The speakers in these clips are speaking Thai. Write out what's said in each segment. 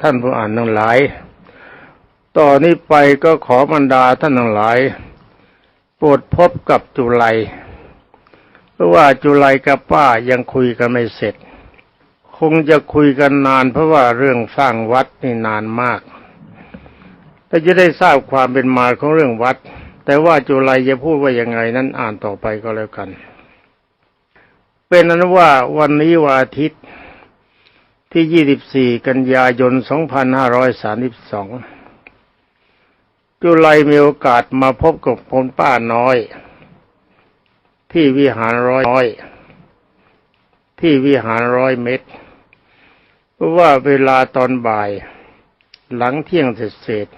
ท่านผู้อ่านทั้งหลาย ต่อนนี้ไปก็ขอบรรดาท่านทั้งหลาย โปรดพบกับจุไลเพราะว่าจุไลกับป้ายังคุยกันไม่เสร็จ คงจะคุยกันนานเพราะว่าเรื่องสร้างวัดนี่นานมาก แต่จะได้ทราบความเป็นมาของเรื่องวัด แต่ว่าจุไลจะพูดว่ายังไงนั้นอ่านต่อไปก็แล้วกัน เป็นนั้นว่าวันนี้วันอาทิตย์ ที่ 24 กันยายน 2532 จุไลมีโอกาสมาพบกับพลป้าน้อย ที่วิหารร้อยน้อยที่วิหารร้อยเมตรว่าเวลาตอนบ่าย หลังเที่ยงเสร็จเสร็จ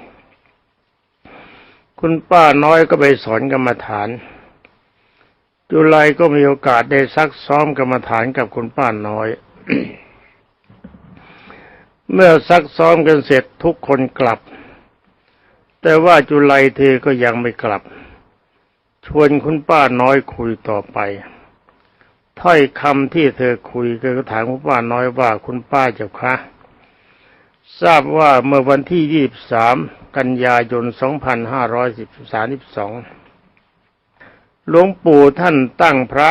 คุณป้าน้อยก็ไปสอนกรรมฐานจุไลก็มีโอกาสได้ซักซ้อมกรรมฐานกับคุณป้าน้อย เมื่อซักซ้อมกันเสร็จทุกคนกลับ แต่ว่าจุไลเธอก็ยังไม่กลับ ชวนคุณป้าน้อยคุยต่อไปถ้อยคำที่เธอคุยก็ถามคุณป้าน้อยว่าคุณป้าเจ้าคะทราบว่าเมื่อวันที่ 23 กันยายน 2532 หลวงปู่ท่านตั้งพระ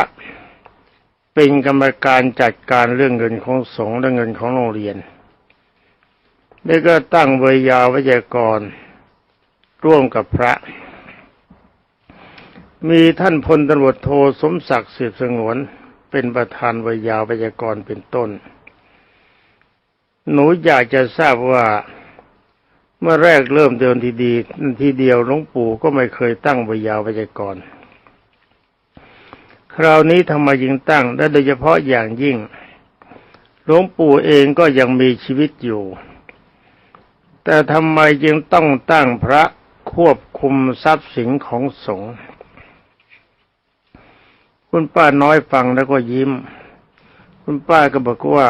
เป็นกรรมการจัดการเรื่องเงินของสงฆ์และเงินของโรงเรียน แล้วก็ตั้งเวยาวิจกรร่วมกับพระ มีท่านพลตำรวจโทสมศักดิ์สืบสงวน เป็นประธานเวยาวิจกรเป็นต้น หนูอยากจะทราบว่าเมื่อแรกเริ่มเดินทีดีทีเดียวหลวงปู่ก็ไม่เคยตั้งเวยาวิจกรคราวนี้ทำไมยิงตั้งและโดยเฉพาะอย่างยิ่งหลวงปู่เองก็ยังมีชีวิตอยู่ แต่ทำไมจึงต้องตั้งพระควบคุมทรัพย์สินของสงฆ์คุณป้าน้อยฟังแล้วก็ยิ้ม คุณป้าก็บอกว่า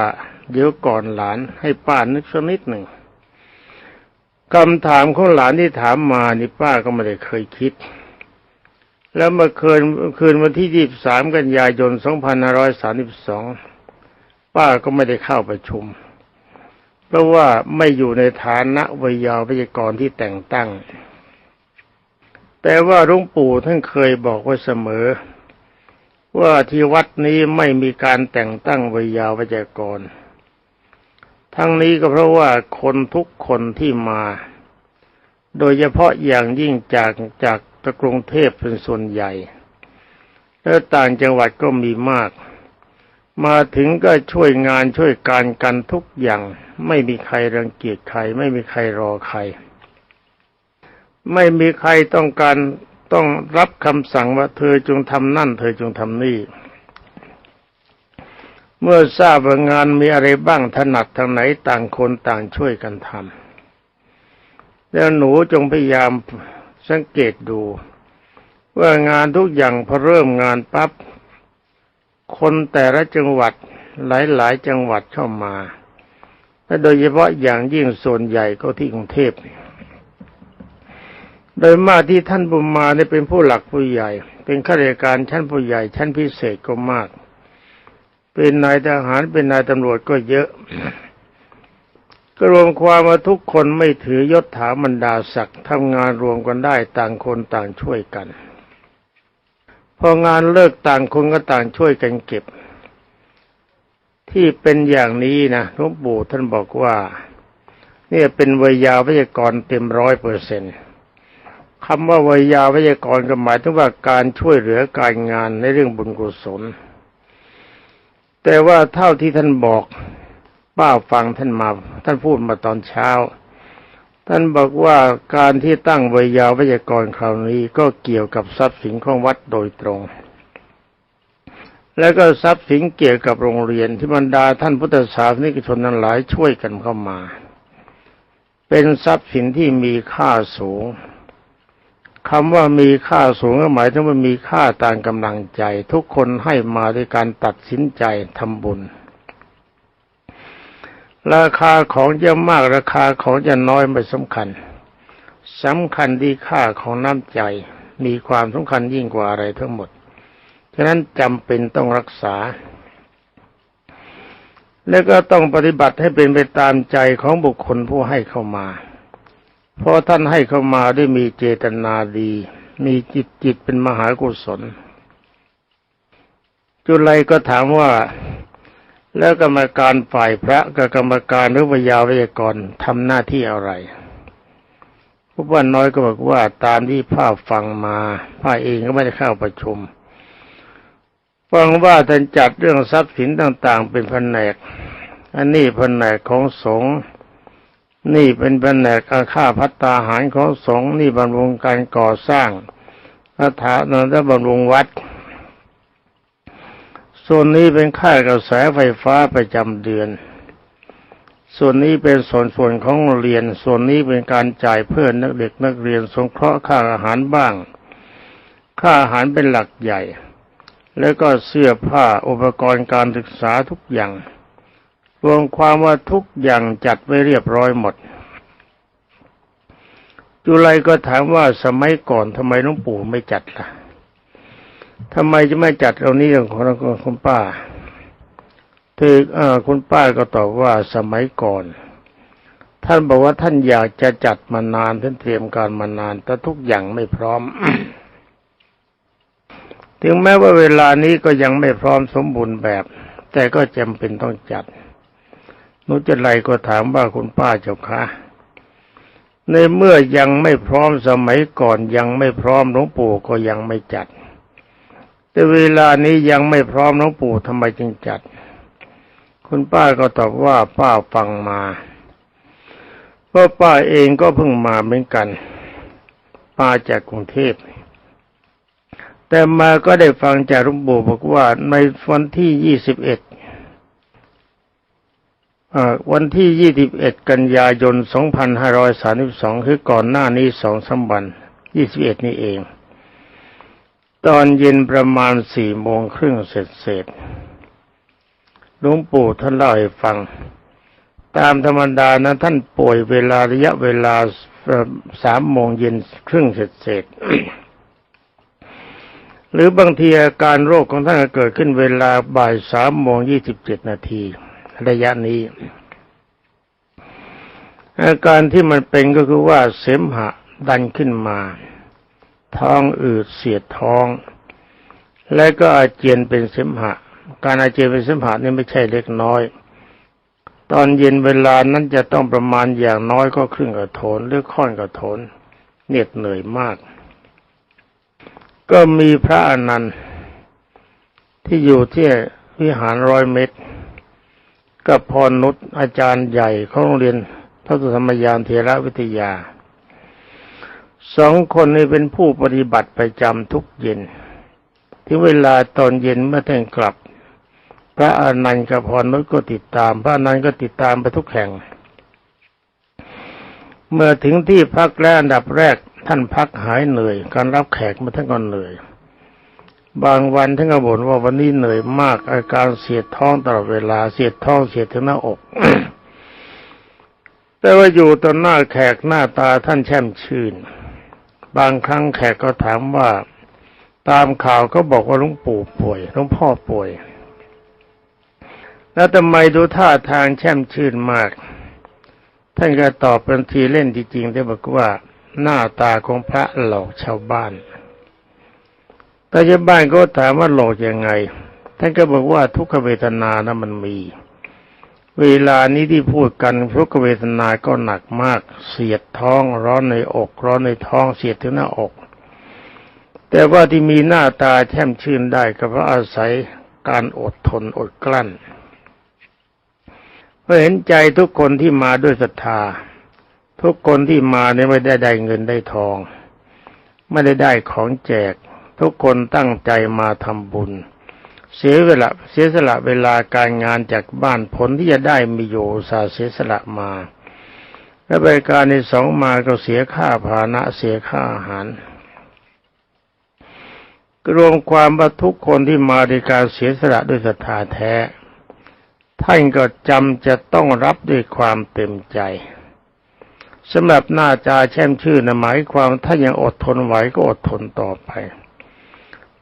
เดี๋ยวก่อนหลานให้ป้านึกสักนิดหนึ่งคำถามของหลานที่ถามมานี่ป้าก็ไม่ได้เคยคิด แล้วเมื่อคืนคืนวันที่ 23 กันยายน 2532 ป้าก็ไม่ได้เข้าประชุม ราะว่าไม่อยู่ในฐานะวิยาวิจกรที่แต่งตั้ง แต่ว่าหลวงปู่ท่านเคยบอกไว้เสมอ ว่าที่วัดนี้ไม่มีการแต่งตั้งวิยาวิจกร ทั้งนี้ก็เพราะว่าคนทุกคนที่มา โดยเฉพาะอย่างยิ่งจากจากตะกรุงเทพเป็นส่วนใหญ่ และต่างจังหวัดก็มีมาก มาถึงก็ช่วยงานช่วยการกันทุกอย่าง ไม่มีใครรังเกียจใคร ไม่มีใครรอใคร ไม่มีใครต้องการต้องรับคำสั่งว่าเธอจงทำนั่น เธอจงทำนี่ เมื่อทราบว่างานมีอะไรบ้างถนัดทางไหนต่างคนต่างช่วยกันทำแล้วหนูจงพยายามสังเกตดู ว่างานทุกอย่างพอเริ่มงานปับ๊บคนแต่ละจังหวัดหลายๆ จังหวัดเข้ามา และโดยเฉพาะอย่างยิ่งส่วนใหญ่ก็ที่กรุงเทพโดยมากที่ท่านบุญมาเนี่ยเป็นผู้หลักผู้ใหญ่ เป็นข้าราชการชั้นผู้ใหญ่ ชั้นพิเศษก็มาก เป็นนายทหารเป็นนายตำรวจก็เยอะ ก็รวมความว่าทุกคนไม่ถือยศถาบรรดาศักดิ์ทำงานรวมกันได้ต่างคนต่างช่วยกัน พองานเลิกต่างคนก็ต่างช่วยกันเก็บ ที่เป็นอย่างนี้นะหลวงปู่ท่านบอกว่าเนี่ยเป็นวิยาวิจกรเต็มร้อยเปอร์เซ็นต์คำว่าวิยาวิจกรก็หมายถึงว่าการช่วยเหลือการงานในเรื่องบุญกุศล แต่ว่าเท่าที่ท่านบอกป้าฟังท่านมา ท่านพูดมาตอนเช้า ท่านบอกว่าการที่ตั้งวิยาวิจกรคราวนี้ก็เกี่ยวกับทรัพย์สินของวัดโดยตรง แล้วก็ทรัพย์สินเกี่ยวกับโรงเรียนที่บรรดาท่านพุทธศาสนิกชนทั้งหลายช่วยกันเข้ามา เป็นทรัพย์สินที่มีค่าสูงคำว่ามีค่าสูงก็หมายถึงว่ามีค่าตามกำลังใจ ทุกคนให้มาด้วยการตัดสินใจทำบุญ ราคาของจะมากราคาของจะน้อยไม่สำคัญสำคัญที่ค่าของน้ำใจ มีความสำคัญยิ่งกว่าอะไรทั้งหมด ฉะนั้นจำเป็นต้องรักษา แล้วก็ต้องปฏิบัติให้เป็นไปตามใจของบุคคลผู้ให้เข้ามา เพราะท่านให้เข้ามาได้มีเจตนาดี มีจิตจิตเป็นมหากุศล จุลัยก็ถามว่าแล้วกรรมการฝ่ายพระกับกรรมการหรือวิยาวิยากรทำหน้าที่อะไรผู้ว่าน้อยก็บอกว่าตามที่ภาพฟังมาผ้าเองก็ไม่ได้เข้าประชุม ฟังว่าท่านจัดเรื่องทรัพย์สินต่าง ๆ เป็นแผนก อันนี้แผนกของสงฆ์นี่เป็นแผนกอาค่าพัตตาหารของสงฆ์นี่บำรุงการก่อสร้างสถานและบำรุงวัด ส่วนนี้เป็นค่ากระแสไฟฟ้าประจำเดือน ส่วนนี้เป็นส่วนส่วนของโรงเรียน ส่วนนี้เป็นการจ่ายเพื่อนนักเด็กนักเรียนสงเคราะห์ค่าอาหารบ้าง ค่าอาหารเป็นหลักใหญ่ แล้วก็เสื้อผ้าอุปกรณ์การศึกษาทุกอย่าง รวมความว่าทุกอย่างจัดไว้เรียบร้อยหมด จุไลก็ถามว่าสมัยก่อนทำไมหลวงปู่ไม่จัดล่ะทำไมจะไม่จัดเอานี้ของคุณป้าเธอเออคุณป้าก็ตอบว่าสมัยก่อน ท่านบอกว่าท่านอยากจะจัดมานานท่านเตรียมการมานาน แต่ทุกอย่างไม่พร้อม ถึงแม้ว่าเวลานี้ก็ยังไม่พร้อมสมบูรณ์แบบ แต่ก็จำเป็นต้องจัดนุจไรก็ถามว่าคุณป้าเจ้าคะในเมื่อยังไม่พร้อมสมัยก่อนยังไม่พร้อมหลวงปู่ก็ยังไม่จัด แต่เวลานี้ยังไม่พร้อมหลวงปู่ทำไมจึงจัด คุณป้าก็ตอบว่าป้าฟังมาเพราะป้าเองก็เพิ่งมาเหมือนกันป้าจากกรุงเทพ แต่มาก็ได้ฟังจากหลวงปู่บอกว่าในวันที่ยี่สิบเอ็ดวันที่21กันยายน2532คือก่อนหน้านี้สองสามวัน21นี่เอง ตอนเย็นประมาณสี่โมงครึ่งเสร็จเสร็จหลวงปู่ท่านเล่าให้ฟัง ตามธรรมดานะท่านป่วยเวลาระยะเวลาสามโมงเย็นครึ่งเสร็จเสร็จ หรือบางทีอาการโรคของท่านเกิดขึ้นเวลาบ่ายสามโมงยี่สิบเจ็ดนาทีระยะนี้ อาการที่มันเป็นก็คือว่าเสมหะดันขึ้นมา ท้องอืดเสียดท้อง และก็อาเจียนเป็นเสมหะ การอาเจียนเป็นเสมหะนี่ไม่ใช่เล็กน้อย ตอนเย็นเวลานั้นจะต้องประมาณอย่างน้อยก็ครึ่งกระโถนหรือค่อนกระโถนเหน็ดเหนื่อยมาก ก็มีพระอนันต์ที่อยู่ที่วิหารร้อยเมตร กับพรนุชอาจารย์ใหญ่ของโรงเรียนพระสุธรรมยานเทระวิทยาสองคนนี้เป็นผู้ปฏิบัติประจำทุกเย็น ที่เวลาตอนเย็นเมื่อท่านกลับ พระอนันต์กับพรนุชก็ติดตาม พระอนันต์ก็ติดตามไปทุกแห่ง เมื่อถึงที่พักแรกอันดับแรก ท่านพักหายเหนื่อย การรับแขกมาท่านก็เหนื่อย บางวันท่านก็บ่นว่าวันนี้เหนื่อยมากอาการเสียดท้องตลอดเวลาเสียดท้องเสียดถึงหน้าอก แต่ว่าอยู่ต่อหน้าแขกหน้าตาท่านแช่มชื่น บางครั้งแขกก็ถามว่าตามข่าวเขาบอกว่าหลวงปู่ป่วยหลวงพ่อป่วย แล้วทำไมดูท่าทางแช่มชื่นมาก ท่านก็ตอบเป็นทีเล่นจริงๆได้บอกว่า หน้าตาของพระหลอกชาวบ้านแต่ชาวบ้านก็ถามว่าหลอกยังไง ท่านก็บอกว่าทุกขเวทนานะมันมี เวลานี้ที่พูดกันทุกขเวทนาก็หนักมาก เสียดท้องร้อนในอกร้อนในท้องเสียดถึงหน้าอก แต่ว่าที่มีหน้าตาแช่มชื่นได้ก็เพราะอาศัยการอดทนอดกลั้นเพื่อเห็นใจทุกคนที่มาด้วยศรัทธา ทุกคนที่มาเนี่ยไม่ได้ได้เงินได้ทอง ไม่ได้ได้ของแจก ทุกคนตั้งใจมาทำบุญ เสียเวลาเสียสละเวลาการงานจากบ้านผลที่จะได้มีอยู่สาเสียสละมา และบริการในสองมาก็เสียค่าภาณะเสียค่าอาหารรวมความว่าทุกคนที่มาในการเสียสละด้วยศรัทธาแท้ ท่านก็จำจะต้องรับด้วยความเต็มใจ สำหรับหน้าจาแช่มชื่อนะหมายความถ้ายังอดทนไหวก็อดทนต่อไป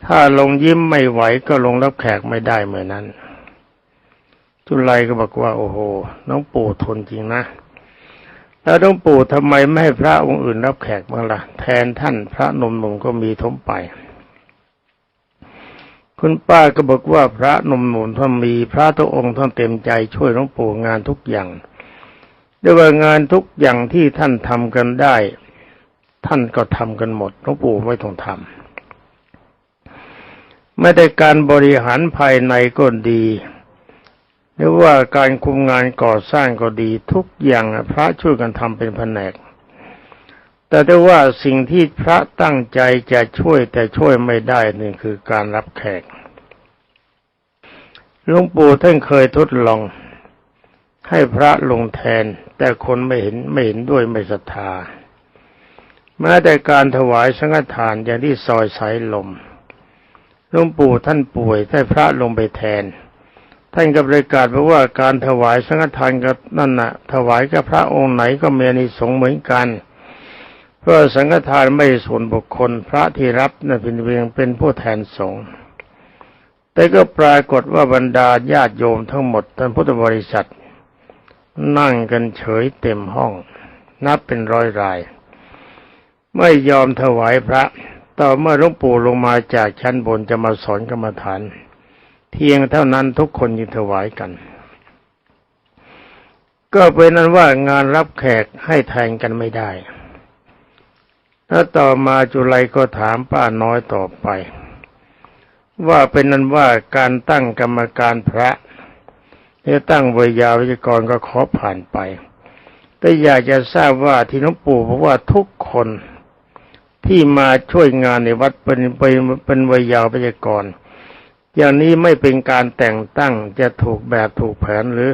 ถ้าลงยิ้มไม่ไหวก็ลงรับแขกไม่ได้เหมือนนั้น จุลัยก็บอกว่า โอ้โห น้องปู่ทนจริงนะแล้วน้องปู่ทำไมไม่ให้พระองค์อื่นรับแขกบ้างละ่ะ แทนท่านพระนมนมก็มีทมไป คุณป้าก็บอกว่าพระนมนมท่านมีพระทุกองค์ท่านเต็มใจช่วยหลวงปู่งานทุกอย่าง ด้วยว่างานทุกอย่างที่ท่านทำกันได้ ท่านก็ทำกันหมดหลวงปู่ไม่ต้องทำไม่ได้การบริหารภายในก็ดี หรือว่าการคุมงานก่อสร้างก็ดีทุกอย่างพระช่วยกันทำเป็นแผนก แต่ได้ว่าสิ่งที่พระตั้งใจจะช่วยแต่ช่วยไม่ได้นี่คือการรับแขกหลวงปู่ท่านเคยทดลองให้พระลงแทน แต่คนไม่เห็นไม่เห็นด้วยไม่ศรัทธาแม้แต่การถวายสังฆทานอย่างที่ซอยสายลมหลวงปู่ท่านป่วยให้พระลงไปแทน ท่านก็ประกาศบอกว่าการถวายสังฆทานกับนั่นน่ะ ถวายกับพระองค์ไหนก็มีอานิสงส์เหมือนกันเพราะสังฆทานไม่ส่วนบุคคลพระที่รับนั่นเป็นเพียงเป็นผู้แทนสงฆ์แต่ก็ปรากฏว่าบรรดาญาติโยมทั้งหมดท่านพุทธบริษัท นั่งกันเฉยเต็มห้อง นับเป็นร้อยราย ไม่ยอมถวายพระ ต่อเมื่อหลวงปู่ลงมาจากชั้นบนจะมาสอนกรรมฐานเพียงเท่านั้นทุกคนยินถวายกัน ก็เป็นนั้นว่างานรับแขกให้แทนกันไม่ได้แล้วต่อมาจุลัยก็ถามป้าน้อยต่อไป ว่าเป็นนั้นว่าการตั้งกรรมการพระ หรือตั้งวิยาวิจกรก็ขอผ่านไป แต่อยากจะทราบว่าที่หลวงปู่บอกว่าทุกคนที่มาช่วยงานในวัดเป็นเป็นเป็นวิยาวิจกรอย่างนี้ไม่เป็นการแต่งตั้งจะถูกแบบถูกแผนหรือ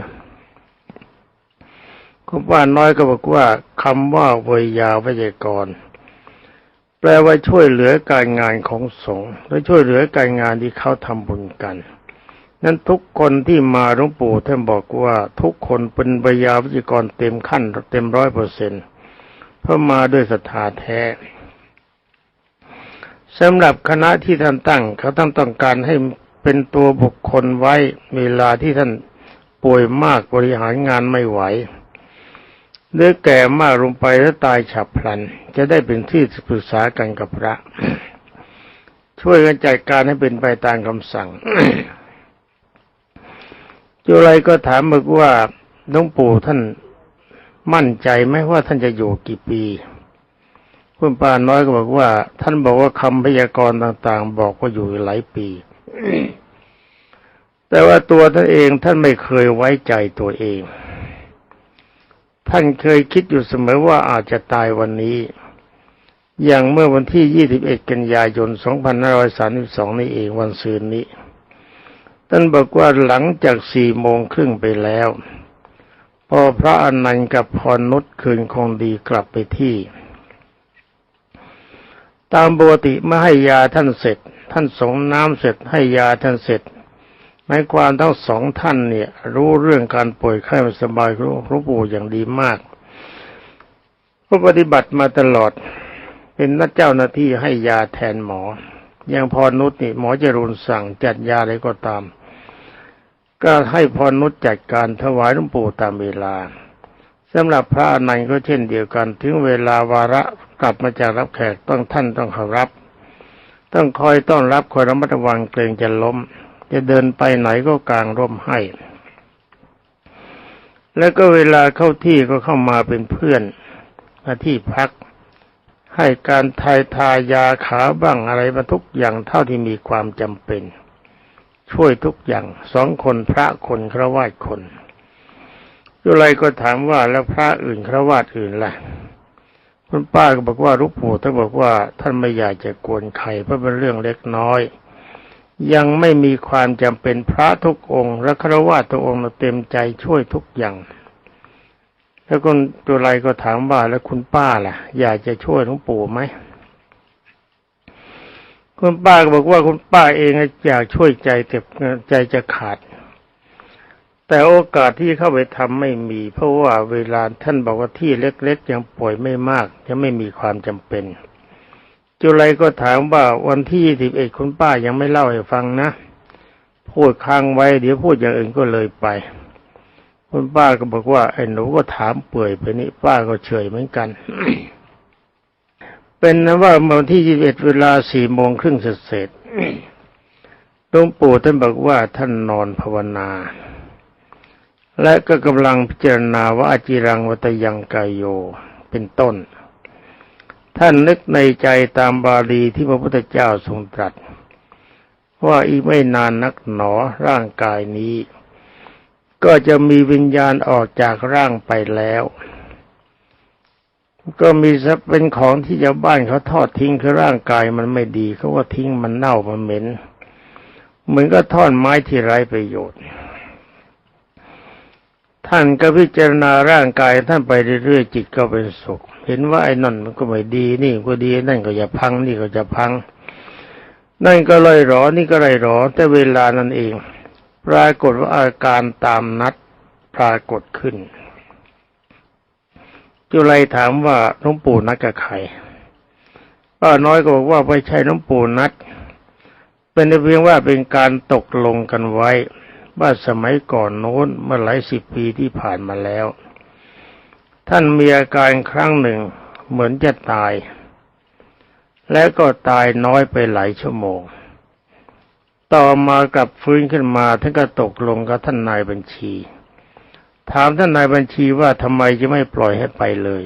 คุณป้าน้อยก็บอกว่าคำว่าวิยาวิจกรแปลว่าช่วยเหลือการงานของสงฆ์และช่วยเหลือการงานที่เขาทำบุญกัน นั้นทุกคนที่มาหลวงปู่ท่านบอกว่าทุกคนเป็นวิยาวิจกรเต็มขั้น เต็มร้อยเปอร์เซ็นต์เพราะมาด้วยศรัทธาแท้สำหรับคณะที่ท่านตั้ง เขาต้องต้องการให้เป็นตัวบุคคลไว้เวลาที่ท่านป่วยมากบริหารงานไม่ไหวหรือแก่มากลงไปแล้วตายฉับพลัน จะได้เป็นที่ปรึกษากันกับพระ ช่วยกันจัดการให้เป็นไปตามคำสั่ง จุไรก็ถามบอกว่าหลวงปู่ท่านมั่นใจไหมว่าท่านจะอยู่กี่ปีคุณป้าน้อยก็บอกว่า ท่านบอกว่าคำพยากรณ์ต่างๆ บอกว่าอยู่หลายปี แต่ว่าตัวท่านเองท่านไม่เคยไว้ใจตัวเอง ท่านเคยคิดอยู่เสมอว่าอาจจะตายวันนี้ อย่างเมื่อวันที่ 21 กันยายน 2532 นี่เองวันซืนนี้ ท่านบอกว่าหลังจากสี่โมงครึ่งไปแล้ว พอพระอนันต์กับพรนุชคืนคงดีกลับไปที่ ตามปกติเมื่อให้ยาท่านเสร็จ ท่านสงน้ำเสร็จให้ยาท่านเสร็จหมายความทั้งสองท่านเนี่ย รู้เรื่องการป่วยไข้ไม่สบายของหลวงปู่อย่างดีมากก็ปฏิบัติมาตลอด เป็นนักเจ้าหน้าที่ให้ยาแทนหมอ อย่างพรนุชนี่หมอจรูนสั่งจัดยาอะไรก็ตาม ก็ให้พรนุชจัดการถวายหลวงปู่ตามเวลาสำหรับพระอนันต์ก็เช่นเดียวกัน ถึงเวลาวาระกลับมาจากรับแขกต้องท่านต้องเคารพต้องคอยต้อนรับคอยระมัดระวังเกรงจะล้ม จะเดินไปไหนก็กางร่มให้ แล้วก็เวลาเข้าที่ก็เข้ามาเป็นเพื่อนมาที่พัก ให้การทายทายาขาบ้างอะไรมาทุกอย่างเท่าที่มีความจำเป็น ช่วยทุกอย่างสองคนพระคนครวาสคนยุไรก็ถามว่าแล้วพระอื่นครวาสอื่นล่ะคุณป้าก็บอกว่าลูกปู่ท่านบอกว่า ท่านไม่อยากจะกวนใครเพราะเป็นเรื่องเล็กน้อย ยังไม่มีความจำเป็นพระทุกองค์และครวาสทุกองค์เต็มใจช่วยทุกอย่าง แล้วคุณตัวไรก็ถามว่าแล้วคุณป้าล่ะ อยากจะช่วยหลวงปู่ไหม คุณป้าก็บอกว่าคุณป้าเองอยากช่วยใจเจ็บใจจะขาด แต่โอกาสที่เข้าไปทำไม่มี เพราะว่าเวลาท่านบอกว่าที่เล็ก ๆ ยังป่วยไม่มาก ยังไม่มีความจำเป็น จุไรก็ถามว่าวันที่ยี่สิบเอ็ดคุณป้ายังไม่เล่าให้ฟังนะพูดค้างไว้ เดี๋ยวพูดอย่างอื่นก็เลยไป คุณป้าก็บอกว่าไอ้หนูก็ถามเปื่อยไปนี่ป้าก็เฉยเหมือนกัน เป็นนะว่าเมื่อวันที่21เวลาสี่โมงครึ่งเสร็จหลวงปู่ท่านบอกว่าท่านนอนภาวนา และก็กำลังพิจารณาว่าอาจิรังวัตยังกายโยเป็นต้น ท่านนึกในใจตามบาลีที่พระพุทธเจ้าทรงตรัส ว่าอีกไม่นานนักหนอร่างกายนี้ ก็จะมีวิญญาณออกจากร่างไปแล้ว ก็มีสักเป็นของที่ชาวบ้านเขาทอดทิ้งคือร่างกายมันไม่ดีเขาก็ทิ้งมันเน่ามันเหม็นเหมือนก็ท่อนไม้ที่ไร้ประโยชน์ ท่านก็พิจารณาร่างกายท่านไปเรื่อยๆจิตก็เป็นสุข เห็นว่าไอ้นั่นมันก็ไม่ดีนี่ก็ดีนั่นก็จะพังนี่ก็จะพัง นั่นก็เลยหรอนี่ก็เลยหรอ แต่เวลานั้นเอง ปรากฏว่าอาการตามนัดปรากฏขึ้น จุไรถามว่าหลวงปู่นัดกับใครป้าน้อยก็บอกว่าไม่ใช่หลวงปู่นัด เป็นเพียงว่าเป็นการตกลงกันไว้ ว่าสมัยก่อนโน้นเมื่อหลายสิบปีที่ผ่านมาแล้ว ท่านมีอาการครั้งหนึ่งเหมือนจะตาย และก็ตายน้อยไปหลายชั่วโมง ต่อมากับฟื้นขึ้นมาท่านก็ตกลงกับท่านนายบัญชี ถามท่านนายบัญชีว่าทำไมจะไม่ปล่อยให้ไปเลย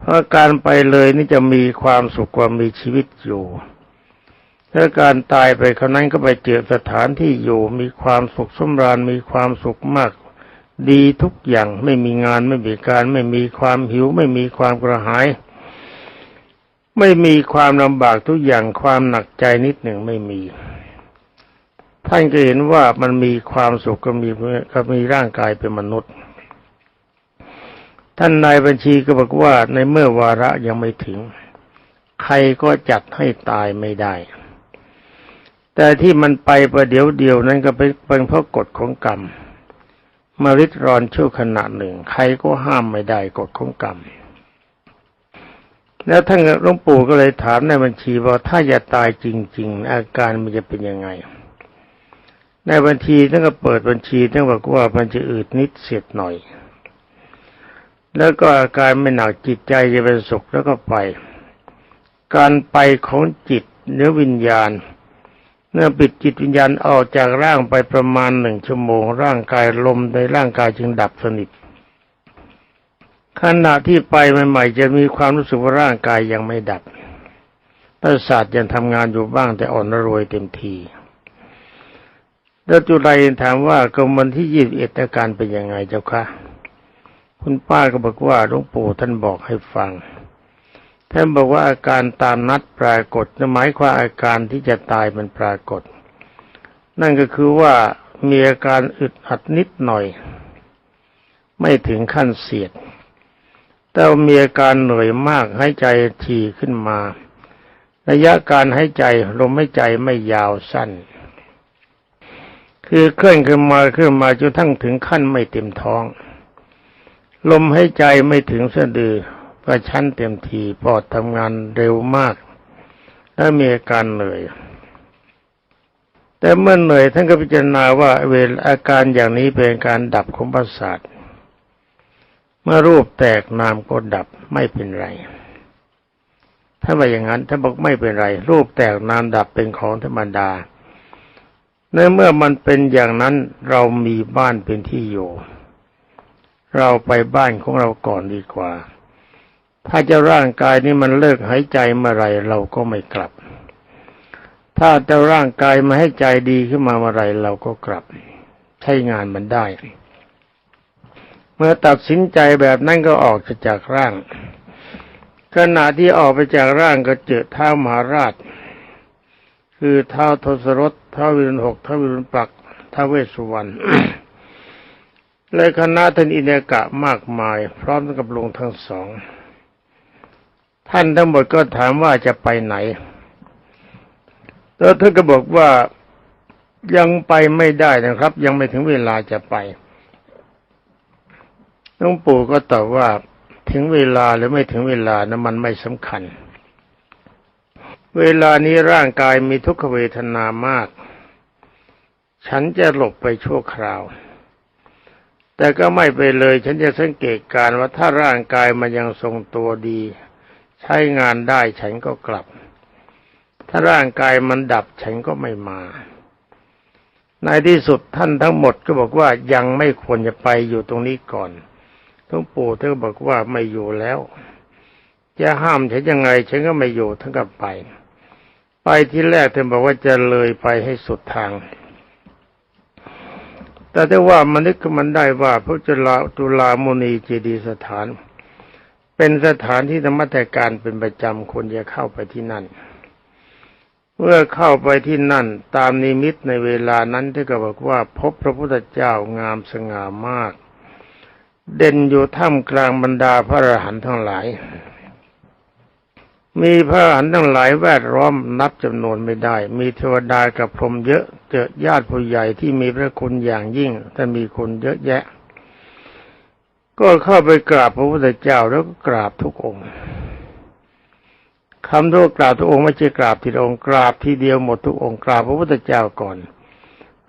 เพราะการไปเลยนี่จะมีความสุขกว่ามีชีวิตอยู่ถ้าการตายไปคนนั้นก็ไปเจอสถานที่อยู่มีความสุขสมราญมีความสุขมาก ดีทุกอย่างไม่มีงานไม่มีการ ไม่มีความหิว ไม่มีความกระหาย ไม่มีความลำบากทุกอย่างความหนักใจนิดหนึ่งไม่มี ท่านก็เห็นว่ามันมีความสุขก็มีก็มีร่างกายเป็นมนุษย์ ท่านนายบัญชีก็บอกว่าในเมื่อวาระยังไม่ถึง ใครก็จัดให้ตายไม่ได้ แต่ที่มันไปประเดี๋ยวเดียวนั้นก็เป็นเพราะกฎของกรรมมาริดรอนชั่วขณะหนึ่ง ใครก็ห้ามไม่ได้กฎของกรรม แล้วท่านหลวงปู่ก็เลยถามในบัญชีว่าถ้าจะตายจริง ๆ อาการมันจะเป็นยังไง ในบัญชีท่านก็เปิดบัญชีท่านบอกว่ามันจะอืดนิดเสียดหน่อย แล้วก็อาการไม่หนักจิตใจจะเป็นสุขแล้วก็ไป การไปของจิตเนื้อวิญญาณเมื่อปิดจิตวิญญาณออกจากร่างไปประมาณหนึ่งชั่วโมง ร่างกายลมในร่างกายจึงดับสนิทขณะที่ไปใหม่ๆจะมีความรู้สึกว่าร่างกายยังไม่ดับประสาทยังทำงานอยู่บ้างแต่อ่อนรวยเต็มที แล้วจุไรถามว่ากรมวันที่ยี่สิบเอ็ดอาการเป็นยังไงเจ้าคะคุณป้าก็บอกว่าหลวงปู่ท่านบอกให้ฟัง ท่านบอกว่าอาการตามนัดปรากฏหมายความอาการที่จะตายมันปรากฏ นั่นก็คือว่ามีอาการอึดอัดนิดหน่อย ไม่ถึงขั้นเสียด แต่มีอาการเหนื่อยมากหายใจทีขึ้นมา ระยะการหายใจลมหายใจไม่ยาวสั้น คือเคลื่อนขึ้นมาขึ้นมาจนทั้งถึงขั้นไม่เต็มท้อง ลมหายใจไม่ถึงสะดือก็ชั้นเต็มทีปอดทำงานเร็วมาก และมีอาการเหนื่อย แต่เมื่อเหนื่อยท่านก็พิจารณาว่าเวลอาการอย่างนี้เป็นการดับของประสาทเมื่อรูปแตกนามก็ดับไม่เป็นไร ถ้าว่าอย่างนั้นถ้าบอกไม่เป็นไร รูปแตกนามดับเป็นของธรรมดา ในเมื่อมันเป็นอย่างนั้นเรามีบ้านเป็นที่อยู่ เราไปบ้านของเราก่อนดีกว่า ถ้าจะร่างกายนี้มันเลิกหายใจเมื่อไรเราก็ไม่กลับ ถ้าจะร่างกายมาให้ใจดีขึ้นมาเมื่อไรเราก็กลับ ใช้งานมันได้ เมื่อตัดสินใจแบบนั้นก็ออกจากร่าง ขณะที่ออกไปจากร่างก็เจอเท้ามหาราช คือเท้าทศรถ ท้าวิรุณหกท้าวิรุณปักท้าเวสสุวรรณและคณะท่านอินเนกะมากมาย พร้อมกับลุงทั้งสอง ท่านทั้งหมดก็ถามว่าจะไปไหน แล้วท่านก็บอกว่ายังไปไม่ได้นะครับ ยังไม่ถึงเวลาจะไปหลวงปู่ก็ตอบว่าถึงเวลาหรือไม่ถึงเวลานะมันไม่สำคัญ เวลานี้ร่างกายมีทุกขเวทนามาก ฉันจะหลบไปชั่วคราว แต่ก็ไม่ไปเลย ฉันจะสังเกตการณ์ว่าถ้าร่างกายมันยังทรงตัวดี ใช้งานได้ฉันก็กลับ ถ้าร่างกายมันดับฉันก็ไม่มาในที่สุดท่านทั้งหมดก็บอกว่ายังไม่ควรจะไปอยู่ตรงนี้ก่อนหลวงปู่ท่านก็บอกว่าไม่อยู่แล้ว จะห้ามฉันยังไงฉันก็ไม่อยู่ท่านก็ไป ไปที่แรกท่านบอกว่าจะเลยไปให้สุดทาง แต่ได้ว่ามันนึกมันได้ว่าพระจุลาจุลามุนีเจดีสถาน เป็นสถานที่ธรรมแต่การเป็นประจำคนจะเข้าไปที่นั่น เมื่อเข้าไปที่นั่น ตามนิมิตในเวลานั้นที่ก็บอกว่าพบพระพุทธเจ้างามสง่ามาก เด่นอยู่ท่ามกลางบรรดาพระอรหันต์ทั้งหลาย มีพระอรหันต์ทั้งหลายแวดล้อมนับจำนวนไม่ได้ มีเทวดากับพรหมเยอะเจอญาติผู้ใหญ่ที่มีพระคุณอย่างยิ่งแต่มีคนเยอะแยะ ก็เข้าไปกราบพระพุทธเจ้าแล้วก็กราบทุกองค์คำที่กราบทุกองค์ไม่ใช่กราบทีละองค์กราบทีเดียวหมดทุกองค์กราบพระพุทธเจ้าก่อน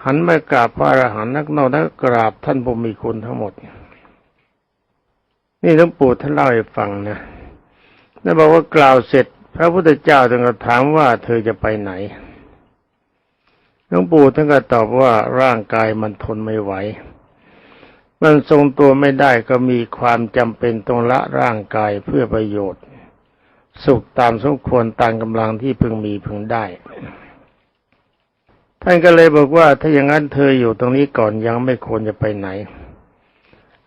หันมากราบพระอรหันต์นักนอกแล้วก็กราบท่านผู้มีคุณทั้งหมด นี่หลวงปู่ท่านเล่าให้ฟังนะ แล้วบอกว่ากล่าวเสร็จ พระพุทธเจ้าจึงก็ถามว่าเธอจะไปไหนหลวงปู่ท่านก็ตอบว่าร่างกายมันทนไม่ไหว มันทรงตัวไม่ได้ก็มีความจำเป็นต้องละร่างกายเพื่อประโยชน์ สุขตามสมควรตามกำลังที่พึงมีพึงได้ ท่านก็เลยบอกว่าถ้าอย่างนั้นเธออยู่ตรงนี้ก่อนยังไม่ควรจะไปไหน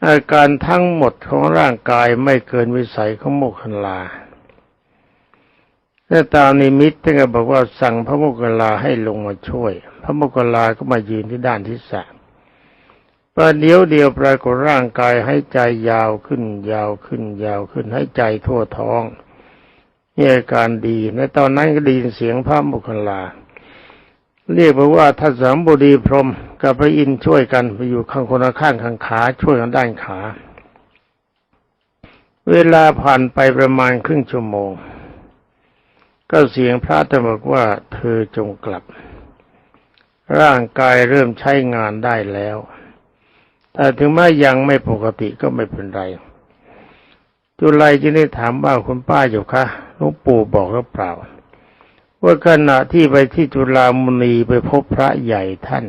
อาการทั้งหมดของร่างกายไม่เกินวิสัยของโมคคันลา และตามนิมิตท่านก็บอกว่าสั่งพระโมคคัลลาให้ลงมาช่วย พระโมคคัลลาก็มายืนที่ด้านที่สามประเดี๋ยวเดียวปรากฏร่างกายให้ใจยาวขึ้น ยาวขึ้น ยาวขึ้นให้ใจทั่วท้องนี่อาการดีในตอนนั้นก็ไดีเสียงพระโมคคัลลา เรียกว่าท่านสามบดีพรหมกับพระอินทร์ช่วยกันไปอยู่ข้างคนละข้างข้างขาช่วยกันด้านขา เวลาผ่านไปประมาณครึ่งชั่วโมง ก็เสียงพระท่านบอกว่า เธอจงกลับ ร่างกายเริ่มใช้งานได้แล้ว แต่ถึงแม้ยังไม่ปกติก็ไม่เป็นไรจุลัยจึงได้ถามว่าคุณป้าอยู่คะหลวงปู่บอกหรือเปล่า ว่าขณะที่ไปที่จุฬามุนีไปพบพระใหญ่ท่าน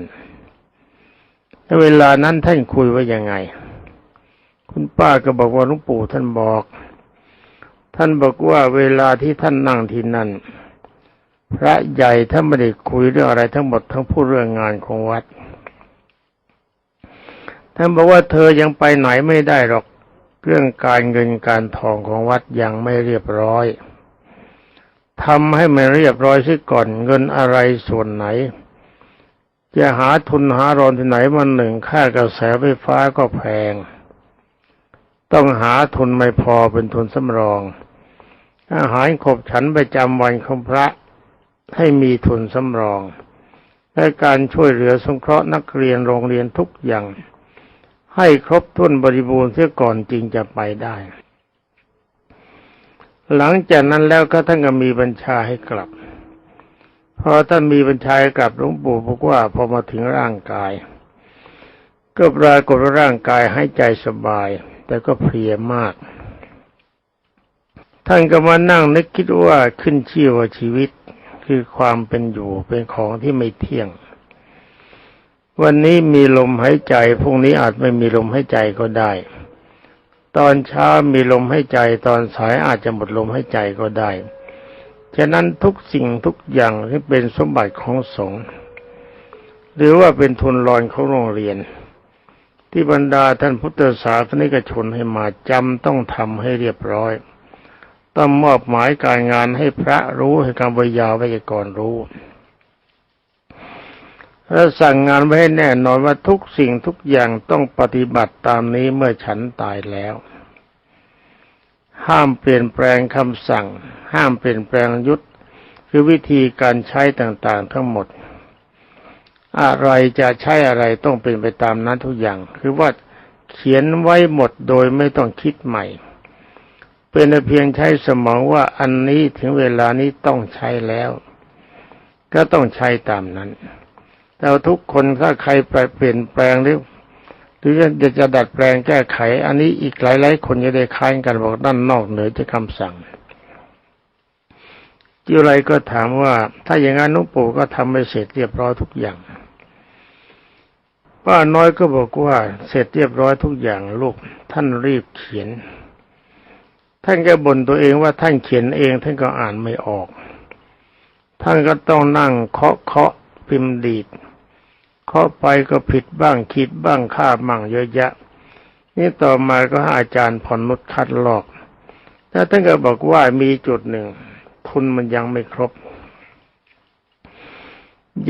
ในเวลานั้นท่านคุยว่ายังไง คุณป้าก็บอกว่าหลวงปู่ท่านบอก ท่านบอกว่าเวลาที่ท่านนั่งที่นั่น พระใหญ่ท่านไม่ได้คุยเรื่องอะไรทั้งหมดทั้งพูดเรื่องงานของวัด ท่านบอกว่าเธอยังไปไหนไม่ได้หรอกเรื่องการเงินการทองของวัดยังไม่เรียบร้อยทำให้มันเรียบร้อยซิก่อนเงินอะไรส่วนไหน จะหาทุนหารอนที่ไหนมันหนึ่งค่ากระแสไฟฟ้าก็แพง ต้องหาทุนไม่พอเป็นทุนสำรอง อาหารขบฉันประจำวันของพระให้มีทุนสำรอง และการช่วยเหลือสงเคราะห์นักเรียนโรงเรียนทุกอย่าง ให้ครบถ้วนบริบูรณ์เสียก่อนจริงจะไปได้ หลังจากนั้นแล้วก็ท่านก็มีบัญชาให้กลับพอท่านมีบัญชาให้กลับหลวงปู่บอกว่าพอมาถึงร่างกาย ก็ปรากฏว่าร่างกายให้ใจสบาย แต่ก็เพลียมาก ท่านก็มานั่งนึกคิดว่าขึ้นชื่อว่าชีวิตคือความเป็นอยู่เป็นของที่ไม่เที่ยง วันนี้มีลมหายใจพรุ่งนี้อาจไม่มีลมหายใจก็ได้ ตอนเช้ามีลมหายใจตอนสายอาจจะหมดลมหายใจก็ได้ ฉะนั้นทุกสิ่งทุกอย่างที่เป็นสมบัติของสงฆ์หรือว่าเป็นทุนรอนของโรงเรียน ที่บรรดาท่านพุทธศาสนิกชนให้มาจำต้องทำให้เรียบร้อย ต้องมอบหมายการงานให้พระรู้ให้การบริยาวิจกรรู้ และสั่งงานไว้ให้แน่นอนว่าทุกสิ่งทุกอย่างต้องปฏิบัติตามนี้เมื่อฉันตายแล้ว ห้ามเปลี่ยนแปลงคำสั่ง ห้ามเปลี่ยนแปลงยุทธคือวิธีการใช้ต่างๆ ทั้งหมด อะไรจะใช้อะไรต้องเป็นไปตามนั้นทุกอย่าง คือว่าเขียนไว้หมดโดยไม่ต้องคิดใหม่ เป็นเพียงใช้สมองว่าอันนี้ถึงเวลานี้ต้องใช้แล้ว ก็ต้องใช้ตามนั้น แต่ว่าทุกคนถ้าใครเปลี่ยนแปลงหรือหรือจะจะดัดแปลงแก้ไข อันนี้อีกหลายๆคนจะได้ค้านกันบอกด้านนอกเหนือจากคำสั่งจิวไรก็ถามว่า ถ้าอย่างนั้นหลุงปู่ก็ทำให้เสร็จเรียบร้อยทุกอย่างป้าน้อยก็บอกว่าเสร็จเรียบร้อยทุกอย่างลูกท่านรีบเขียน ท่านก็บ่นตัวเองว่าท่านเขียนเองท่านก็อ่านไม่ออก ท่านก็ต้องนั่งเคาะเคาะพิมพ์ดีดเคาะไปก็ผิดบ้างคิดบ้างค่าบ้างเยอะแยะ นี่ต่อมาก็ให้อาจารย์ผ่อนนุชคัดลอกแล้วท่านก็บอกว่ามีจุดหนึ่ง ทุนมันยังไม่ครบ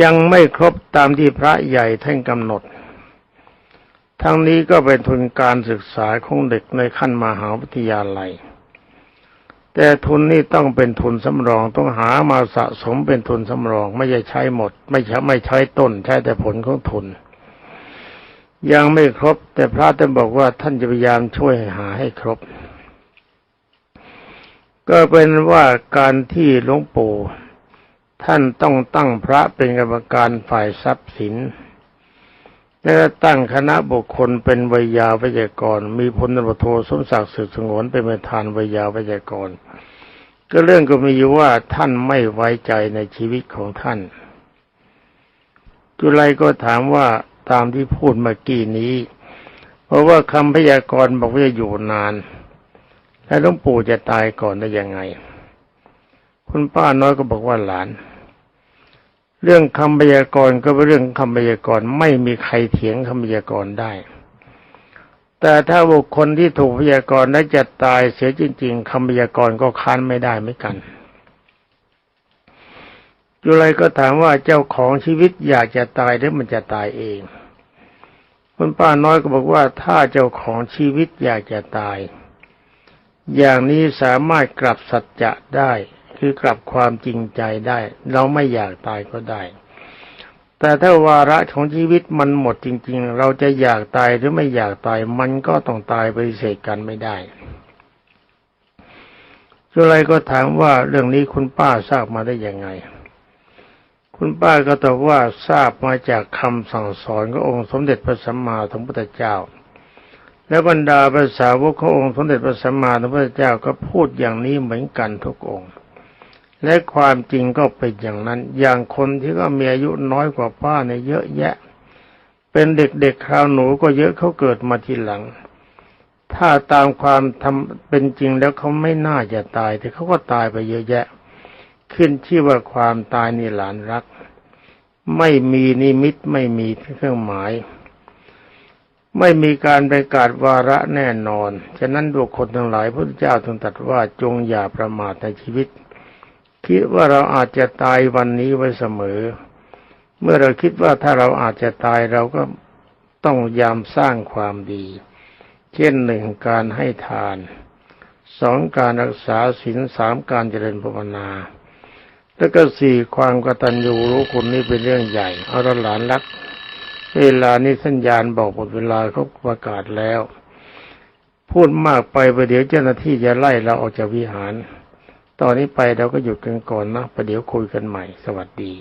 ยังไม่ครบตามที่พระใหญ่ท่านกำหนด ทั้งนี้ก็เป็นทุนการศึกษาของเด็กในขั้นมหาวิทยาลัย แต่ทุนนี่ต้องเป็นทุนสำรองต้องหามาสะสมเป็นทุนสำรอง ไม่ใช่ใช้หมด ไม่ใช่ไม่ใช้ต้น ใช้แต่ผลของทุน ยังไม่ครบ แต่พระท่านบอกว่าท่านจะพยายามช่วยหาให้ครบ ก็เป็นว่าการที่หลวงปู่ท่านต้องตั้งพระเป็นกรรมการฝ่ายทรัพย์สิน และตั้งคณะบุคคลเป็นวิยาวิจกร มีพลตำรวจโทสมศักดิ์สืบสงวนเป็นประธานวิยาวิจกร ก็เรื่องก็มีอยู่ว่าท่านไม่ไว้ใจในชีวิตของท่าน จุลัยก็ถามว่าตามที่พูดเมื่อกี้นี้ เพราะว่าคำพยากรณ์บอกว่าจะอยู่นาน แล้วหลวงปู่จะตายก่อนได้ยังไง คุณป้าน้อยก็บอกว่าหลาน เรื่องคำพยากรณ์ก็เป็นเรื่องคำพยากรณ์ไม่มีใครเถียงคำพยากรณ์ได้ แต่ถ้าบุคคลที่ถูกพยากรณ์และจะตายเสียจริง ๆคำพยากรณ์ก็ค้านไม่ได้เหมือนกันจุลัยก็ถามว่าเจ้าของชีวิตอยากจะตายหรือมันจะตายเอง คุณป้าน้อยก็บอกว่าถ้าเจ้าของชีวิตอยากจะตาย อย่างนี้สามารถกลับสัจจะได้ คือกลับความจริงใจได้ เราไม่อยากตายก็ได้ แต่ถ้าวาระของชีวิตมันหมดจริง ๆ เราจะอยากตายหรือไม่อยากตายมันก็ต้องตายปฏิเสธกันไม่ได้จุลัยก็ถามว่าเรื่องนี้คุณป้าทราบมาได้ยังไง คุณป้าก็ตอบว่าทราบมาจากคำสั่งสอนขององค์สมเด็จพระสัมมาสัมพุทธเจ้า และบรรดาภาษาวกขององค์สมเด็จพระสัมมาสัมพุทธเจ้าก็พูดอย่างนี้เหมือนกันทุกองค์ และความจริงก็เป็นอย่างนั้น อย่างคนที่ก็มีอายุน้อยกว่าป้าเนี่ยเยอะแยะ เป็นเด็กๆคราวหนูก็เยอะเขาเกิดมาทีหลัง ถ้าตามความทำเป็นจริงแล้วเขาไม่น่าจะตาย แต่เขาก็ตายไปเยอะแยะ ขึ้นชื่อว่าความตายนี่หลานรัก ไม่มีนิมิตไม่มีเครื่องหมาย ไม่มีการประกาศวาระแน่นอน ฉะนั้นบุคคลทั้งหลายพระพุทธเจ้าทรงตรัสว่าจงอย่าประมาทในชีวิต คิดว่าเราอาจจะตายวันนี้ไว้เสมอ เมื่อเราคิดว่าถ้าเราอาจจะตายเราก็ต้องยามสร้างความดี เช่นหนึ่งการให้ทานสองการรักษาศีลสามการเจริญภาวนา แล้วก็สี่ความกตัญญูรู้คุณนี่เป็นเรื่องใหญ่ เอาละหลานรัก เวลานี้สัญญาณบอกหมดเวลาเขาประกาศแล้ว พูดมากไปประเดี๋ยวเจ้าหน้าที่จะไล่เราออกจากวิหาร ตอนนี้ไปเราก็หยุดกันก่อนนะประเดี๋ยวคุยกันใหม่ สวัสดี